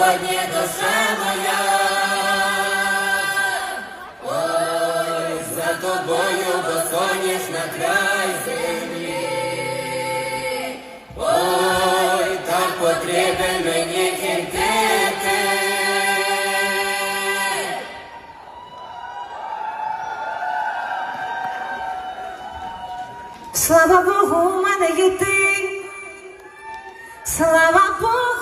сьогодні душа моя, ой, за тобою, бо соняш на край землі, ой, так потрібен мені ти. Слава Богу, у мене є ти, слава Богу.